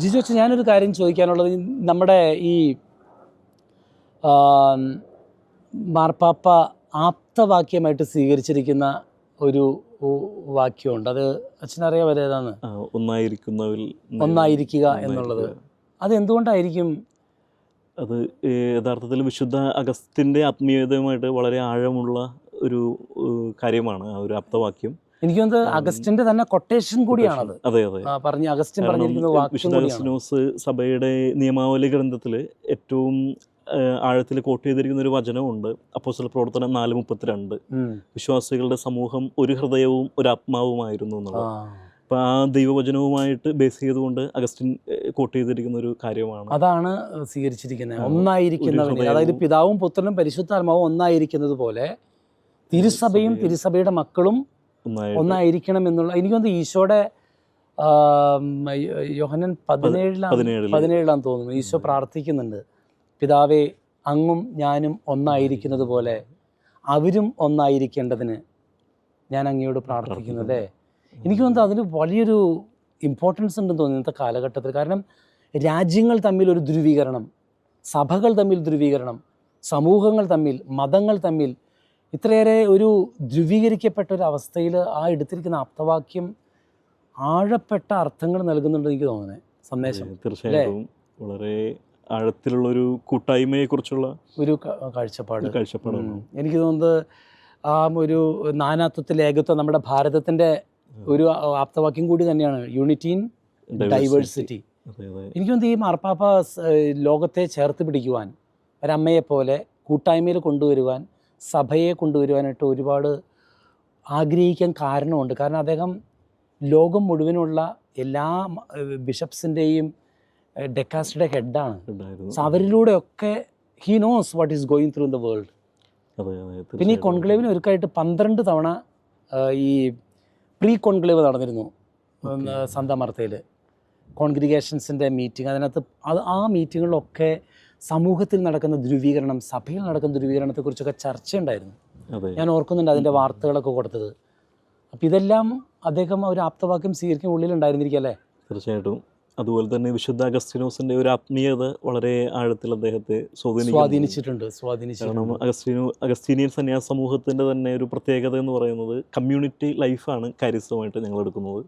ജിജു അച്ഛൻ ഞാനൊരു കാര്യം ചോദിക്കാനുള്ളത്. നമ്മുടെ ഈ മാർപ്പാപ്പ ആപ്തവാക്യമായിട്ട് സ്വീകരിച്ചിരിക്കുന്ന ഒരു വാക്യമുണ്ട്. അത് അച്ഛനറിയാമല്ലോ ഏതാണ്? ഒന്നായിരിക്കുന്നവരിൽ ഒന്നായിരിക്കുക എന്നുള്ളത്. അത് എന്തുകൊണ്ടായിരിക്കും അത് യഥാർത്ഥത്തിൽ വിശുദ്ധ അഗസ്തിന്റെ ആത്മീയതയുമായിട്ട് വളരെ ആഴമുള്ള ഒരു കാര്യമാണ് ആ ഒരു ആപ്തവാക്യം. എനിക്ക് തോന്നുന്നത് അഗസ്റ്റിന്റെ തന്നെ കൊട്ടേഷൻ കൂടിയാണത്. അതെ അതെ. പറഞ്ഞു അഗസ്റ്റിൻ പറഞ്ഞിരിക്കുന്ന വിശുദ്ധ സഭയുടെ നിയമാവലി ഗ്രന്ഥത്തിൽ ഏറ്റവും ആഴത്തിൽ കോട്ട് ചെയ്തിരിക്കുന്ന ഒരു വചനമുണ്ട് അപ്പോസ്റ്റൽ പ്രവർത്തനം നാല് മുപ്പത്തിരണ്ട്. വിശ്വാസികളുടെ സമൂഹം ഒരു ഹൃദയവും ഒരു ആത്മാവുമായിരുന്നു എന്നുള്ളത്. അപ്പൊ ആ ദൈവവചനവുമായിട്ട് ബേസ് ചെയ്തുകൊണ്ട് അഗസ്റ്റിൻ കോട്ട് ചെയ്തിരിക്കുന്ന ഒരു കാര്യമാണ്. അതാണ് സ്വീകരിച്ചിരിക്കുന്നത്. ആ, ഒന്നായിരിക്കുന്നവനിൽ അതായത് പിതാവും പുത്രനും പരിശുദ്ധാത്മാവും ഒന്നായിരിക്കുന്നത് പോലെ തിരുസഭയും തിരുസഭയും തിരുസഭയുടെ മക്കളും ഒന്നായിരിക്കണം എന്നുള്ള എനിക്ക് തോന്നുന്നു ഈശോടെ യോഹനൻ പതിനേഴിലാണ് പതിനേഴിൽ. പതിനേഴിലാന്ന് തോന്നുന്നു. ഈശോ പ്രാർത്ഥിക്കുന്നുണ്ട്. പിതാവേ അങ്ങും ഞാനും ഒന്നായിരിക്കുന്നത് പോലെ അവരും ഒന്നായിരിക്കേണ്ടതിന് ഞാൻ അങ്ങയോട് പ്രാർത്ഥിക്കുന്നു അല്ലേ? എനിക്ക് തോന്നുന്നത് അതിന് വലിയൊരു ഇമ്പോർട്ടൻസ് ഉണ്ടെന്ന് തോന്നുന്നു ഇന്നത്തെ കാലഘട്ടത്തിൽ. കാരണം രാജ്യങ്ങൾ തമ്മിൽ ഒരു ധ്രുവീകരണം സഭകൾ തമ്മിൽ ധ്രുവീകരണം സമൂഹങ്ങൾ തമ്മിൽ മതങ്ങൾ തമ്മിൽ ഇത്രയേറെ ഒരു ധ്രുവീകരിക്കപ്പെട്ട ഒരു അവസ്ഥയിൽ ആ എടുത്തിരിക്കുന്ന ആപ്തവാക്യം ആഴപ്പെട്ട അർത്ഥങ്ങൾ നൽകുന്നുണ്ട് എനിക്ക് തോന്നുന്നത് സന്ദേശം. തീർച്ചയായിട്ടും. വളരെ കൂട്ടായ്മയെക്കുറിച്ചുള്ള ഒരു കൂട്ടായ്മയെ കാഴ്ചപ്പാട്. ഒരു കാഴ്ചപ്പാട് കാഴ്ചപ്പാട് എനിക്ക് തോന്നുന്നത് ആ ഒരു നാനാത്വത്തിൽ ഏകത്വം നമ്മുടെ ഭാരതത്തിന്റെ ഒരു ആപ്തവാക്യം കൂടി തന്നെയാണ്. യൂണിറ്റി ഇൻ ഡൈവേഴ്സിറ്റി എനിക്ക് തോന്നുന്നു ഈ മാർപ്പാപ്പ ലോകത്തെ ചേർത്ത് പിടിക്കുവാൻ ഒരമ്മയെ പോലെ കൂട്ടായ്മയിൽ കൊണ്ടുവരുവാൻ സഭയെ കൊണ്ടുവരുവാനായിട്ട് ഒരുപാട് ആഗ്രഹിക്കാൻ കാരണമുണ്ട്. കാരണം അദ്ദേഹം ലോകം മുഴുവനുള്ള എല്ലാ ബിഷപ്സിന്റെയും ഡെക്കാസ്റ്റിയുടെ ഹെഡാണ്. അവരിലൂടെയൊക്കെ he knows what is going through in the world പിന്നെ ഈ കോൺക്ലേവിന് ഒരുക്കായിട്ട് പന്ത്രണ്ട് തവണ ഈ പ്രീ കോൺക്ലേവ് നടന്നിരുന്നു സന്താമർത്തയിൽ. കോൺഗ്രിഗേഷൻസിന്റെ മീറ്റിംഗ് അതിനകത്ത് അത് ആ മീറ്റിങ്ങുകളിലൊക്കെ സമൂഹത്തിൽ നടക്കുന്ന ധ്രുവീകരണം സഭയിൽ നടക്കുന്ന ധ്രുവീകരണത്തെക്കുറിച്ചൊക്കെ ചർച്ചയുണ്ടായിരുന്നു. ഞാൻ ഓർക്കുന്നുണ്ട് അതിന്റെ വാർത്തകളൊക്കെ കൊടുത്തത്. അപ്പം ഇതെല്ലാം അദ്ദേഹം ഒരു ആപ്തവാക്യം സ്വീകരിക്കുന്ന ഉള്ളിൽ അല്ലേ? തീർച്ചയായിട്ടും. അതുപോലെ തന്നെ വിശുദ്ധ അഗസ്റ്റിനോസിന്റെ ഒരു ആത്മീയത വളരെ ആഴത്തിൽ അദ്ദേഹത്തെ സ്വാധീനിച്ചിട്ടുണ്ട് കാരണം അഗസ്റ്റിനോ അഗസ്റ്റീനിയൻ സന്യാസ സമൂഹത്തിന്റെ തന്നെ ഒരു പ്രത്യേകത എന്ന് പറയുന്നത് കമ്മ്യൂണിറ്റി ലൈഫാണ് കാര്യസ്ഥമായിട്ട് ഞങ്ങൾ എടുക്കുന്നത്.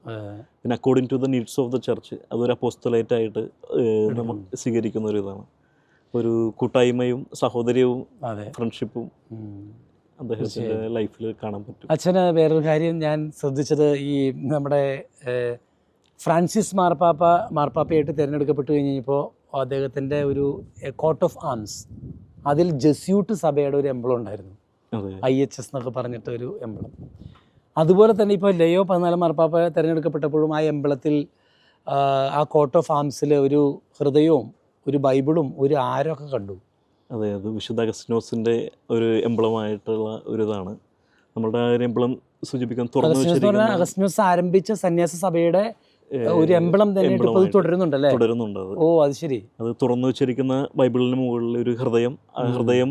പിന്നെ according to the needs of the church അതൊരു അപ്പോസ്റ്റലേറ്റ് ആയിട്ട് നമ്മൾ സ്വീകരിക്കുന്ന ഒരു ഇതാണ് ഒരു കൂട്ടായ്മയും സഹോദര്യവും അതെ. ഫ്രണ്ട്ഷിപ്പും അദ്ദേഹത്തിന്റെ ലൈഫിൽ കാണാൻ പറ്റും. അച്ഛന് വേറൊരു കാര്യം ഞാൻ ശ്രദ്ധിച്ചത് ഈ നമ്മുടെ ഫ്രാൻസിസ് മാർപ്പാപ്പ മാർപ്പാപ്പയായിട്ട് തിരഞ്ഞെടുക്കപ്പെട്ടു കഴിഞ്ഞപ്പോൾ അദ്ദേഹത്തിന്റെ ഒരു കോട്ട് ഓഫ് ആംസ് അതിൽ ജസ്യൂട്ട് സഭയുടെ ഒരു എംബ്ലം ഉണ്ടായിരുന്നു. ഐ എച്ച് എസ് എന്നൊക്കെ പറഞ്ഞിട്ട് ഒരു എംബ്ലം അതുപോലെ തന്നെ ഇപ്പോൾ ലയോ പതിനാല് മാർപ്പാപ്പ തിരഞ്ഞെടുക്കപ്പെട്ടപ്പോഴും ആ എംബ്ലത്തിൽ ആ കോട്ട് ഓഫ് ആംസിൽ ഒരു ഹൃദയവും ഒരു ബൈബിളും ഒരു ആരൊക്കെ കണ്ടു? അതെ അത് വിശുദ്ധ അഗസ്റ്റിനോസിന്റെ ഒരു എംബ്ലമായിട്ടുള്ള ഒരു ഇതാണ് നമ്മളുടെ ആ ഒരു എംബ്ലം സൂചിപ്പിക്കാൻ തുറന്നു അഗസ്റ്റിനോസ് ആരംഭിച്ച സന്യാസ സഭയുടെ ഒരു എംബ്ലം തന്നെ തുടരുന്നുണ്ടല്ലേ? തുടരുന്നുണ്ട് ഓ അത് ശരി. അത് തുറന്നു വെച്ചിരിക്കുന്ന ബൈബിളിന് മുകളിൽ ഒരു ഹൃദയം ആ ഹൃദയം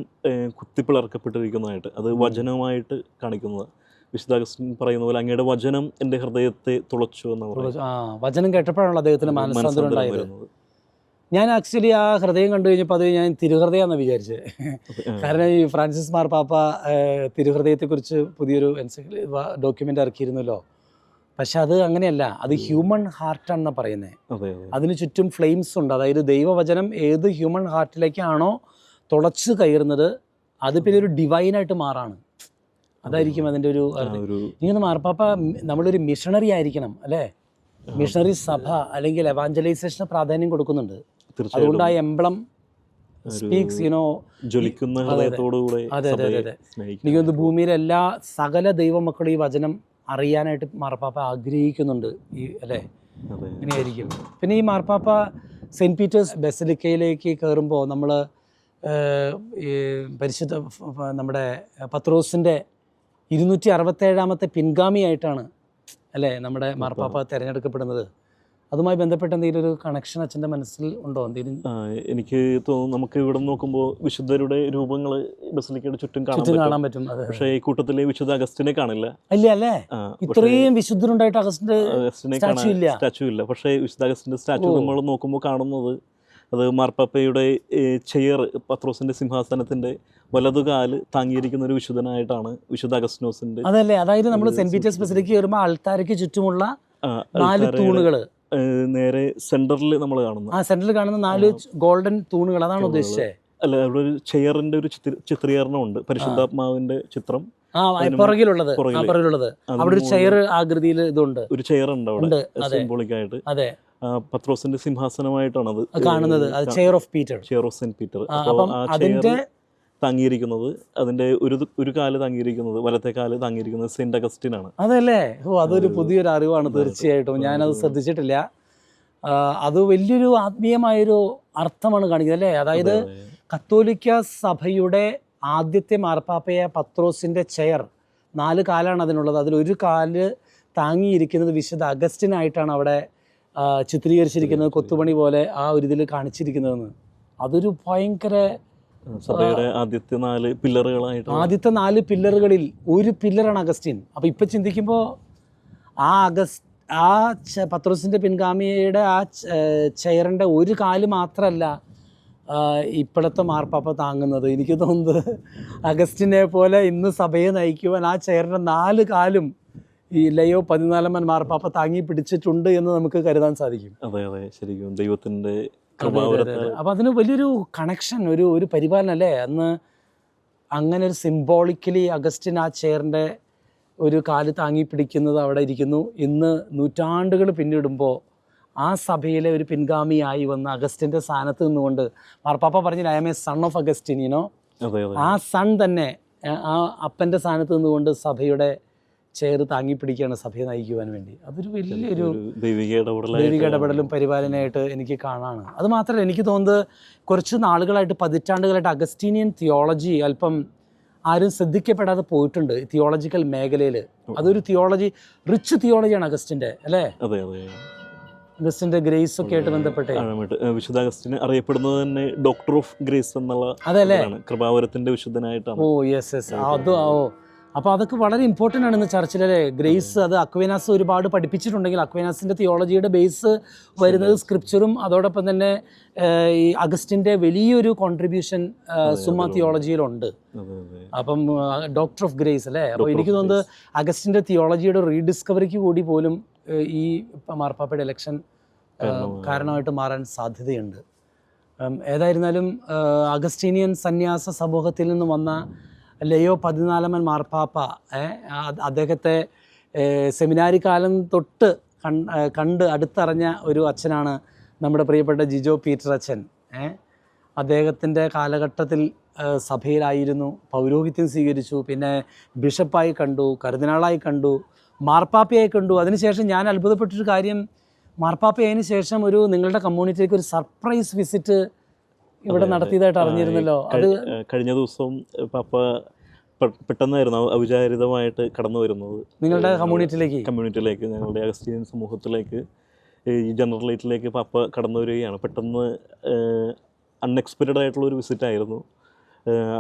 കുത്തിപ്പിളർക്കപ്പെട്ടിരിക്കുന്നതായിട്ട് അത് വചനമായിട്ട് കാണിക്കുന്നത്. വിശുദ്ധ അഗസ്റ്റിൻ പറയുന്ന പോലെ അങ്ങയുടെ വചനം എന്റെ ഹൃദയത്തെ തുളച്ചു എന്ന് പറയും ആ വചനം കേട്ടപ്പോഴാണല്ലോ അദ്ദേഹത്തിന് മനസ്സാന്തരം ഞാൻ ആക്ച്വലി ആ ഹൃദയം കണ്ടു കഴിഞ്ഞപ്പോൾ അത് ഞാൻ തിരുഹൃദയാന്ന് വിചാരിച്ചത് കാരണം ഈ ഫ്രാൻസിസ് മാർപ്പാപ്പ പാപ്പ തിരുഹൃദയത്തെക്കുറിച്ച് പുതിയൊരു ഡോക്യുമെന്റ് ഇറക്കിയിരുന്നല്ലോ. പക്ഷെ അത് അങ്ങനെയല്ല. അത് ഹ്യൂമൺ ഹാർട്ടാണെന്ന് പറയുന്നത് അതെ അതെ. അതിന് ചുറ്റും ഫ്ലെയിംസ് ഉണ്ട്. അതായത് ദൈവവചനം ഏത് ഹ്യൂമൺ ഹാർട്ടിലേക്കാണോ തുളച്ച് കയറുന്നത് അത് പിന്നെ ഒരു ഡിവൈനായിട്ട് മാറാണ്. അതായിരിക്കും അതിന്റെ ഒരു ഇങ്ങനെ മാർപ്പാപ്പ നമ്മളൊരു മിഷണറി ആയിരിക്കണം അല്ലേ? മിഷണറി സഭ അല്ലെങ്കിൽ എവാഞ്ചലൈസേഷന് പ്രാധാന്യം കൊടുക്കുന്നുണ്ട്. അതുകൊണ്ട് ആ എംബ്ലം സ്പീക്സ് യുനോ ജ്വലിക്കുന്ന അതെ, അതെ. ഹൃദയത്തോടുകൂടെ അതെ, അതെ, അതെ. എനിക്ക് തോന്നുന്നു ഭൂമിയിലെ എല്ലാ സകല ദൈവമക്കളും ഈ വചനം അറിയാനായിട്ട് മാർപ്പാപ്പ ആഗ്രഹിക്കുന്നുണ്ട്. ഈ അല്ലേ? ഇങ്ങനെയായിരിക്കും. പിന്നെ ഈ മാർപ്പാപ്പ സെന്റ് പീറ്റേഴ്സ് ബെസലിക്കയിലേക്ക് കയറുമ്പോൾ നമ്മൾ പരിശുദ്ധ നമ്മുടെ പത്രോസിന്റെ ഇരുന്നൂറ്റി അറുപത്തേഴാമത്തെ പിൻഗാമിയായിട്ടാണ് അല്ലേ നമ്മുടെ മാർപ്പാപ്പ തിരഞ്ഞെടുക്കപ്പെടുന്നത്. അതുമായി ബന്ധപ്പെട്ട എന്തെങ്കിലും ഒരു കണക്ഷൻ അച്ഛന്റെ മനസ്സിൽ ഉണ്ടോ? എന്തെങ്കിലും? എനിക്ക് തോന്നുന്നു നമുക്ക് ഇവിടെ നോക്കുമ്പോൾ വിശുദ്ധരുടെ രൂപങ്ങൾ ബസിലിക്കയുടെ ചുറ്റും കാണാൻ പറ്റും. കാണാൻ പറ്റും. പക്ഷേ ഈ കൂട്ടത്തിലെ വിശുദ്ധ അഗസ്റ്റിനെ കാണില്ല. ഇല്ല അല്ലേ? ഇത്രയും വിശുദ്ധരുണ്ടായിട്ട് അഗസ്റ്റിന്റെ അഗസ്റ്റിനെ കാണാൻ ഇല്ല. സ്റ്റാച്ചു ഇല്ല. പക്ഷേ വിശുദ്ധ അഗസ്റ്റിന്റെ സ്റ്റാച്ചു നമ്മൾ നോക്കുമ്പോൾ കാണുന്നത് അത് മാർപ്പാപ്പയുടെ ചെയർ പത്രോസിന്റെ സിംഹാസനത്തിന്റെ വലതുകാൽ താങ്ങിയിരിക്കുന്ന ഒരു വിശുദ്ധനായിട്ടാണ് വിശുദ്ധ അഗസ്റ്റിനോസിന്റെ അതല്ലേ? അതായത് നമ്മൾ സെന്റ് പീറ്റേഴ്സ് ബസിലേക്ക് കയറുമ്പോൾ ആൾക്കാർക്ക് ചുറ്റുമുള്ള നാല് തൂണുകൾ നേരെ സെന്ററിൽ നമ്മൾ കാണുന്നത് ആ സെന്ററിൽ കാണുന്ന നാല് ഗോൾഡൻ തൂണുകൾ അതാണ് ഉദ്ദേശിച്ചത് അല്ല അവിടെ ഒരു ചെയറിന്റെ ഒരു ചിത്രീകരണം ഉണ്ട് പരിശുദ്ധാത്മാവിന്റെ ചിത്രം. പുറകിലുള്ളത്. പുറകിലുള്ളത്. അവിടെ ഒരു ചെയർ ആകൃതിയിൽ ഇതുണ്ട്. ഒരു ചെയർ ഉണ്ട് അവിടെ. സിംബോളിക് ആയിട്ട്. അതെ. പത്രോസിന്റെ സിംഹാസനമായിട്ടാണ് അത് കാണുന്നത്. Chair of Peter. Chair of saint Peter. അതിന്റെ താങ്ങിയിരിക്കുന്നത് അതിന്റെ ഒരു ഒരു കാൽ തങ്ങിയിരിക്കുന്നത് വലത്തെ കാൽ തങ്ങിയിരിക്കുന്നത് സെന്റ് അഗസ്റ്റിനാണ്. അതല്ലേ? ഓ അതൊരു പുതിയൊരു അറിവാണ്. തീർച്ചയായിട്ടും. ഞാനത്. ശ്രദ്ധിച്ചിട്ടില്ല. അത് വലിയൊരു ആത്മീയമായൊരു അർത്ഥമാണ് കാണിക്കുന്നത് അല്ലേ? അതായത് അതെ, അതെ. കത്തോലിക്ക സഭയുടെ ആദ്യത്തെ മാർപ്പാപ്പയ പത്രോസിന്റെ ചെയർ നാല് കാലാണ് അതിനുള്ളത്. അതിലൊരു കാൽ താങ്ങിയിരിക്കുന്നത് വിശുദ്ധ അഗസ്റ്റിനായിട്ടാണ് അവിടെ ചിത്രീകരിച്ചിരിക്കുന്നത് കൊത്തുപണി പോലെ ആ ഒരു ഇതിൽ കാണിച്ചിരിക്കുന്നതെന്ന്. അതൊരു ഭയങ്കര സഭയുടെ ആദ്യത്തെ നാല് പില്ലറുകളായിട്ട് ആദ്യത്തെ നാല് പില്ലറുകളിൽ ഒരു പില്ലറാണ് അഗസ്റ്റിൻ. അപ്പോൾ ഇപ്പൊ ചിന്തിക്കുമ്പോൾ ആ അഗസ്റ്റ് ആ പത്രോസിന്റെ പത്രോസിന്റെ പിൻഗാമിയുടെ ആ ചെയറിന്റെ ഒരു കാൽ മാത്രമല്ല ഇപ്പോഴത്തെ മാർപ്പാപ്പ താങ്ങുന്നത്. എനിക്ക് തോന്നുന്നത് അഗസ്റ്റിനെ പോലെ ഇന്ന് സഭയെ നയിക്കുവാൻ ആ ചെയറിന്റെ നാല് കാലും ഈ ലയോ പതിനാലമ്മൻ മാർപ്പാപ്പ താങ്ങി പിടിച്ചിട്ടുണ്ട് എന്ന് നമുക്ക് കരുതാൻ സാധിക്കും. അതെ അതെ. ശരിക്കും ദൈവത്തിന്റെ അപ്പൊ അതിന് വലിയൊരു കണക്ഷൻ ഒരു ഒരു പരിപാലനം അല്ലേ അന്ന് അങ്ങനെ ഒരു സിംബോളിക്കലി അഗസ്റ്റിൻ ആ ചെയറിന്റെ ഒരു കാൽ താങ്ങി പിടിക്കുന്നത് അവിടെ ഇരിക്കുന്നു. ഇന്ന് നൂറ്റാണ്ടുകൾ പിന്നിടുമ്പോൾ ആ സഭയിലെ ഒരു പിൻഗാമിയായി വന്ന അഗസ്റ്റിന്റെ സ്ഥാനത്ത് നിന്നുകൊണ്ട് മാർപ്പാപ്പ പറഞ്ഞില്ല I am a son of Augustine അതെ ആ സൺ തന്നെ ആ- അപ്പന്റെ അപ്പന്റെ സ്ഥാനത്ത് നിന്നുകൊണ്ട് സഭയുടെ ചെയർ താങ്ങി പിടിക്കുകയാണ് സഭയെ നയിക്കുവാൻ വേണ്ടി. അതൊരു വലിയൊരു ദൈവിക ഇടപെടലും പരിപാലനയായിട്ട് എനിക്ക് കാണാണ്. അത് മാത്രമല്ല എനിക്ക് തോന്നുന്നത് കുറച്ച് നാളുകളായിട്ട് പതിറ്റാണ്ടുകളായിട്ട് അഗസ്റ്റീനിയൻ തിയോളജി അല്പം ആരും ശ്രദ്ധിക്കപ്പെടാതെ പോയിട്ടുണ്ട് തിയോളജിക്കൽ മേഖലയിൽ അതൊരു തിയോളജി റിച്ച് തിയോളജിയാണ് അഗസ്റ്റിന്റെ അല്ലേ? അതെ അതെ. അഗസ്റ്റിന്റെ ഗ്രേസ് ഒക്കെ ആയിട്ട് ബന്ധപ്പെട്ട്. വിശുദ്ധ അഗസ്റ്റിന് അറിയപ്പെടുന്നത് തന്നെ ഡോക്ടർ ഓഫ് ഗ്രേസ് എന്നുള്ള അതല്ലേ. കൃപാവരത്തിന്റെ വിശുദ്ധനായിട്ടാണ്. Oh yes yes. അതോ ഓ. അപ്പോൾ അതൊക്കെ വളരെ ഇമ്പോർട്ടന്റ് ആണ് ഇന്ന് ചർച്ചിലെ ഗ്രേസ് അത് അക്വേനാസ് ഒരുപാട് പഠിപ്പിച്ചിട്ടുണ്ടെങ്കിൽ അക്വേനാസിന്റെ തിയോളജിയുടെ ബേസ് വരുന്നത് സ്ക്രിപ്ചറും അതോടൊപ്പം തന്നെ ഈ അഗസ്റ്റിന്റെ വലിയൊരു കോൺട്രിബ്യൂഷൻ സുമ തിയോളജിയിലുണ്ട് അപ്പം ഡോക്ടർ ഓഫ് ഗ്രേസ് അല്ലേ? അപ്പോൾ എനിക്ക് തോന്നുന്നത് അഗസ്റ്റിന്റെ തിയോളജിയുടെ റീഡിസ്കവറിക്ക് കൂടി പോലും ഈ മാർപ്പാപ്പയുടെ ഇലക്ഷൻ കാരണമായിട്ട് മാറാൻ സാധ്യതയുണ്ട്. ഏതായിരുന്നാലും അഗസ്റ്റീനിയൻ സന്യാസ സമൂഹത്തിൽ നിന്ന് വന്ന ലയോ പതിനാലാമൻ മാർപ്പാപ്പ അദ്ദേഹത്തെ സെമിനാരി കാലം തൊട്ട് കണ്ട് അടുത്തറിഞ്ഞ ഒരു അച്ഛനാണ് നമ്മുടെ പ്രിയപ്പെട്ട ജിജോ പീറ്റർ അച്ഛൻ അദ്ദേഹത്തിന്റെ കാലഘട്ടത്തിൽ സഭയിലായിരുന്നു പൗരോഹിത്യം സ്വീകരിച്ചു പിന്നെ ബിഷപ്പായി കണ്ടു കരുതിനാളായി കണ്ടു മാർപ്പാപ്പയായി കണ്ടു. അതിനുശേഷം ഞാൻ അത്ഭുതപ്പെട്ടൊരു കാര്യം മാർപ്പാപ്പയായതിനു ശേഷം ഒരു നിങ്ങളുടെ കമ്മ്യൂണിറ്റിയിലേക്ക് ഒരു സർപ്രൈസ് വിസിറ്റ് ഇവിടെ. നടത്തിയതായിട്ട് അറിഞ്ഞിരുന്നല്ലോ. അത് കഴിഞ്ഞ ദിവസം പപ്പ പെട്ടെന്നായിരുന്നു അവിചാരിതമായിട്ട് കടന്നു വരുന്നത്. നിങ്ങളുടെ കമ്മ്യൂണിറ്റിയിലേക്ക്? കമ്മ്യൂണിറ്റിയിലേക്ക് ഞങ്ങളുടെ അഗസ്റ്റീൻ സമൂഹത്തിലേക്ക് ഈ ജനറലേറ്റിലേക്ക് പപ്പ കടന്നു വരികയാണ്. പെട്ടെന്ന് അൺഎക്സ്പെക്റ്റഡ് ആയിട്ടുള്ള ഒരു വിസിറ്റ് ആയിരുന്നു.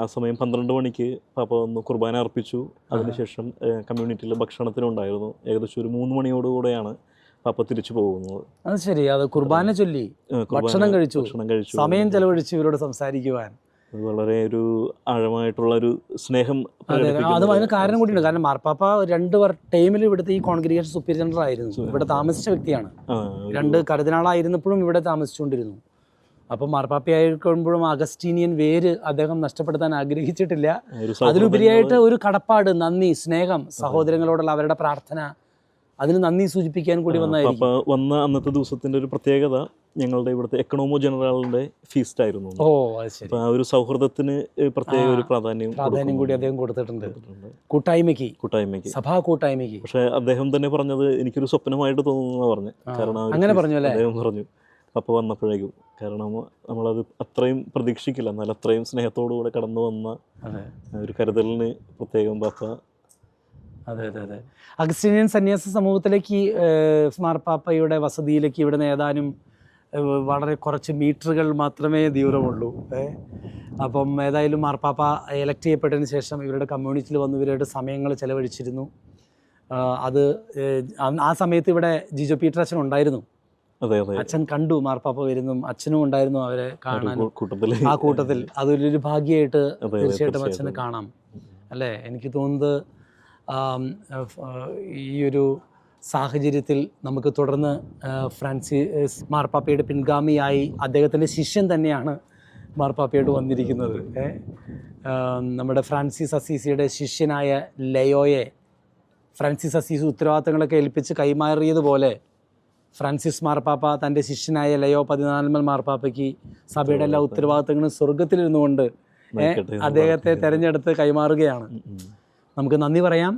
ആ സമയം പന്ത്രണ്ട് മണിക്ക് പാപ്പ ഒന്ന് കുർബാന അർപ്പിച്ചു. അതിനുശേഷം കമ്മ്യൂണിറ്റിയിൽ ഭക്ഷണത്തിനുണ്ടായിരുന്നു. ഏകദേശം ഒരു മൂന്ന് മണിയോടുകൂടെയാണ് പാപ്പ തിരിച്ചു പോകുന്നത് അത് ശരി. അത് കുർബാന ചൊല്ലി. ഭക്ഷണം കഴിച്ചു. ഭക്ഷണം കഴിച്ചു. സമയം ചെലവഴിച്ച് ഇവരോട് സംസാരിക്കുവാൻ. അത് വളരെ ഒരു ആഴമായിട്ടുള്ള ഒരു സ്നേഹം അതെ അതെ. അത് അതിന് കാരണം കൂടിയുണ്ട്. കാരണം മാർപ്പാപ്പ രണ്ട് ടൈമിൽ ഇവിടുത്തെ ഈ കോൺഗ്രിഗേഷൻ സുപ്പീരിയർ ജനറൽ ആയിരുന്നു ഇവിടെ താമസിച്ച വ്യക്തിയാണ്. രണ്ട് കരുതിനാളായിരുന്നപ്പോഴും ഇവിടെ താമസിച്ചുകൊണ്ടിരുന്നു. അപ്പം മാർപ്പാപ്പയായിരിക്കുമ്പോഴും അഗസ്റ്റീനിയൻ വേര് അദ്ദേഹം നഷ്ടപ്പെടുത്താൻ ആഗ്രഹിച്ചിട്ടില്ല. അതിലുപരിയായിട്ട് ഒരു കടപ്പാട് നന്ദി സ്നേഹം സഹോദരങ്ങളോടുള്ള അവരുടെ പ്രാർത്ഥന അതിന് നന്ദി സൂചിപ്പിക്കാൻ കൂടി വന്നായിരുന്നു വന്ന അന്നത്തെ ദിവസത്തിന്റെ ഒരു പ്രത്യേകത ഞങ്ങളുടെ ഇവിടുത്തെ എക്കണോമോ ജനറലിന്റെ ഫീസ്റ്റ് ആയിരുന്നു. ഓ അപ്പൊ ആ ഒരു സൗഹൃദത്തിന് പ്രത്യേക ഒരു പ്രാധാന്യം പ്രാധാന്യം കൂടി അദ്ദേഹം കൊടുത്തിട്ടുണ്ട്. കൊടുത്തിട്ടുണ്ട്. കൂട്ടായ്മയ്ക്ക്. കൂട്ടായ്മയ്ക്ക്. സഭാ കൂട്ടായ്മയ്ക്ക്. പക്ഷെ അദ്ദേഹം തന്നെ പറഞ്ഞത് എനിക്കൊരു സ്വപ്നമായിട്ട് തോന്നുന്നു പറഞ്ഞു. കാരണം അങ്ങനെ പറഞ്ഞു അല്ലേ? അദ്ദേഹം പറഞ്ഞു. അപ്പൊ വന്നപ്പോഴേക്കും കാരണം നമ്മളത് അത്രയും പ്രതീക്ഷിക്കില്ല. എന്നാൽ അത്രയും സ്നേഹത്തോടു കൂടെ കടന്നു വന്ന ഒരു കരുതലിന് പ്രത്യേകം പാപ്പ അതെ അതെ അതെ. അഗസ്റ്റീനിയൻ സന്യാസ സമൂഹത്തിലേക്ക് സ്മാർപ്പാപ്പയുടെ മാർപ്പാപ്പയുടെ വസതിയിലേക്ക് നിന്ന് ഏതാനും വളരെ കുറച്ച് മീറ്ററുകൾ മാത്രമേ ദൂരമുള്ളൂ ഏ. അപ്പം ഏതായാലും മാർപ്പാപ്പ എലക്ട് ചെയ്യപ്പെട്ടതിന് ശേഷം ഇവരുടെ കമ്മ്യൂണിറ്റിയിൽ വന്ന് ഇവരുടെ സമയങ്ങൾ ചെലവഴിച്ചിരുന്നു. അത് ആ- സമയത്ത് ഇവിടെ ജിജോ പീറ്റർ അച്ഛൻ ഉണ്ടായിരുന്നു അച്ഛൻ കണ്ടു മാർപ്പാപ്പ വരുന്നു അച്ഛനും ഉണ്ടായിരുന്നു അവരെ കാണാൻ. ആ കൂട്ടത്തിൽ. അതൊരു ഭാഗ്യമായിട്ട് തീർച്ചയായിട്ടും. അച്ഛന് കാണാം. അല്ലേ? എനിക്ക് തോന്നുന്നത് ഈ ഒരു സാഹചര്യത്തിൽ നമുക്ക് തുടർന്ന് ഫ്രാൻസിസ് മാർപ്പാപ്പയുടെ പിൻഗാമിയായി അദ്ദേഹത്തിന്റെ ശിഷ്യൻ തന്നെയാണ് മാർപ്പാപ്പയോട് വന്നിരിക്കുന്നത് നമ്മുടെ ഫ്രാൻസിസ് അസീസിയുടെ ശിഷ്യനായ ലയോയെ ഫ്രാൻസിസ് അസീസ് ഉത്തരവാദിത്തങ്ങളൊക്കെ ഏൽപ്പിച്ച് കൈമാറിയതുപോലെ ഫ്രാൻസിസ് മാർപ്പാപ്പ തന്റെ ശിഷ്യനായ ലയോ പതിനാലമ്മൽ മാർപ്പാപ്പയ്ക്ക് സഭയുടെ എല്ലാ ഉത്തരവാദിത്തങ്ങളും സ്വർഗത്തിലിരുന്നു കൊണ്ട് ഏ, നയിക്കട്ടെ എന്ന് അദ്ദേഹത്തെ. തെരഞ്ഞെടുത്ത് കൈമാറുകയാണ്. നമുക്ക് നന്ദി പറയാം.